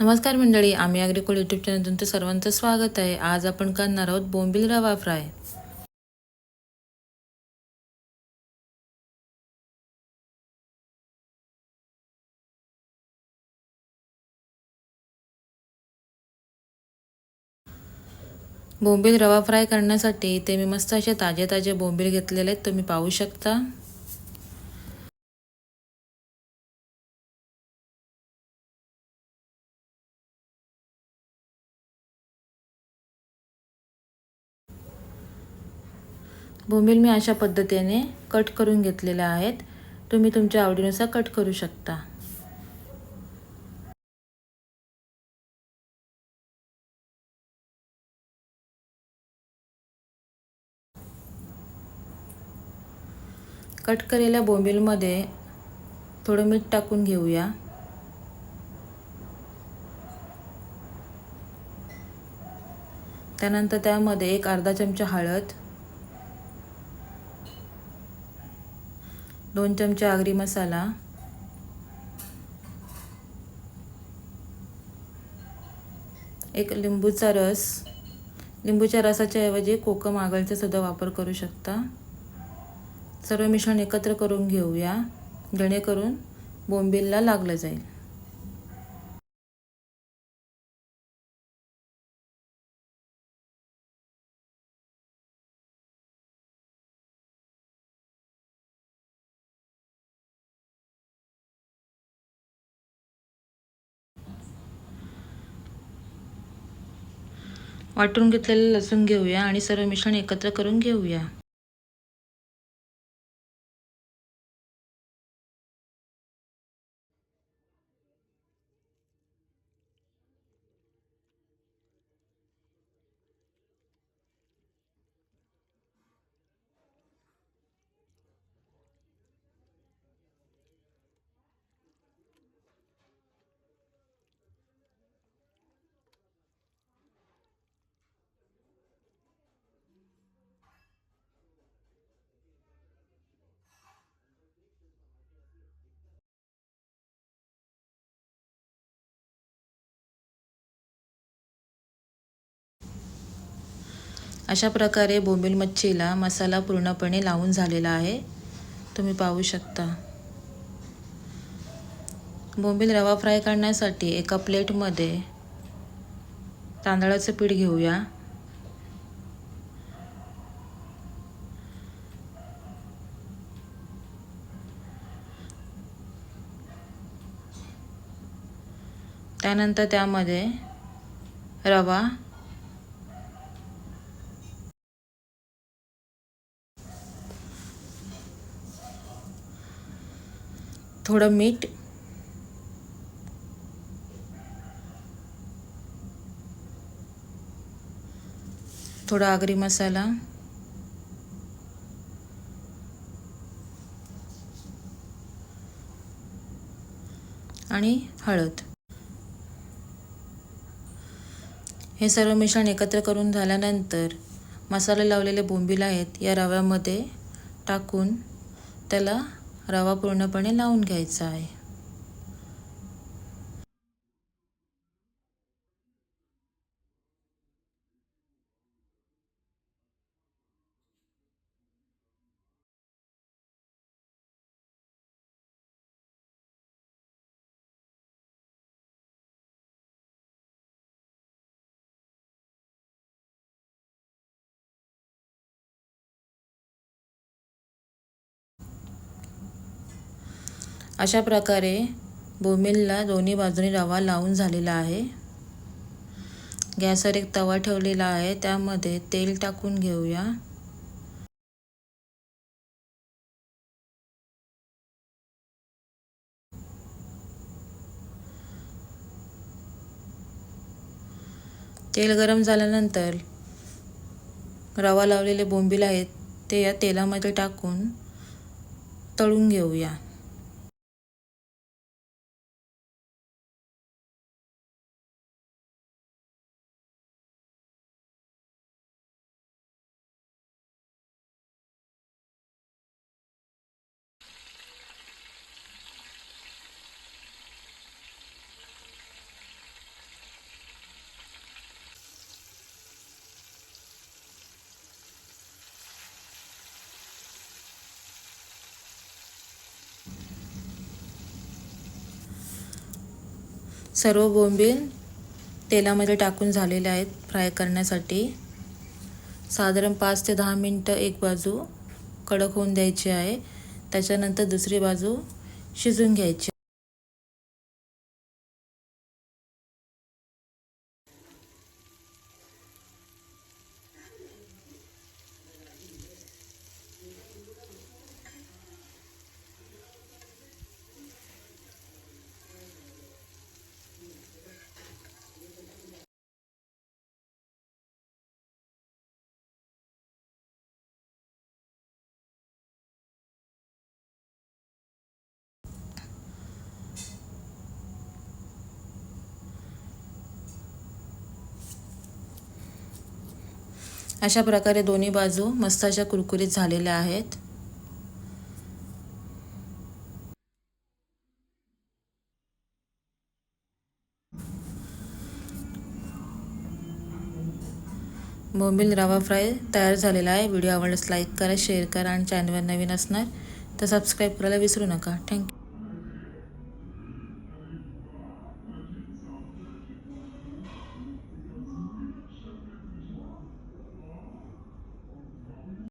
नमस्कार मंडळी आम्ही अग्रिकोल यूट्यूब चॅनल तुमचं सर्वांचं स्वागत आहे. आज आपण करणार आहोत बोंबील रवा फ्राय. बोंबील रवा फ्राय करण्यासाठी ते मी मस्त असे ताजे ताजे बोंबील घेतलेले आहेत. तुम्ही पाहू शकता. बोंबील मी अशा पद्धतीने कट करून घेतलेल्या आहेत. तुम्ही तुमच्या आवडीनुसार कट करू शकता. कट केलेल्या बोंबीलमध्ये थोडं मीठ टाकून घेऊया. त्यानंतर त्यामध्ये एक अर्धा चमचा हळद. दोन चमचे आगरी मसाला. एक लिंबूचा रस. लिंबूच्या रसाच्या ऐवजी कोकम आगळचा सुद्धा वापर करू शकता. सर्व मिश्रण एकत्र करून घेऊया. जेणेकरून बोंबीलला लागलं जाईल. वाटून घेतलेलं लसूण घेऊया आणि सर्व मिश्रण एकत्र करून घेऊया. अशा प्रकारे बोंबील मच्छीला मसाला पूर्णपणे लावून झालेला आहे. तुम्ही पाहू शकता. बोंबील रवा फ्राय करण्यासाठी एका प्लेटमध्ये तांदळाचं पीठ घेऊया. त्यानंतर त्यामध्ये रवा थोडं मीठ. थोडा आगरी मसाला. आणि हळद. हे सर्व मिश्रण एकत्र करून झाल्यानंतर मसाले लावलेले बोंबील आहेत या रव्यामध्ये टाकून त्याला रवा पूर्णपणे लावून घ्यायचा आहे. अशा प्रकारे बोंबीलला दोन्ही बाजूनी रवा लावून झालेला आहे. गॅसवर एक तवा ठेवलेला आहे. त्यामध्ये तेल टाकून घेऊया. तेल गरम झाल्यानंतर रवा लावलेले बोंबील आहेत ते या तेलामध्ये टाकून तळून घेऊया. सर्व बोंबील तेलामध्ये टाकून झालेले आहेत फ्राय करण्यासाठी. साधारण पाच ते दहा मिनटं एक बाजू कडक होऊन द्यायची आहे. त्याच्यानंतर दुसरी बाजू शिजून घ्यायची. अशा प्रकारे दोन्ही बाजू मस्त अशा कुरकुरीत झालेल्या आहेत. बोंबील रवा फ्राय तयार झालेला आहे. व्हिडिओ आवडल्यास लाईक करा शेअर करा आणि चॅनलवर नवीन असणार तर सबस्क्राईब करायला विसरू नका. थँक्यू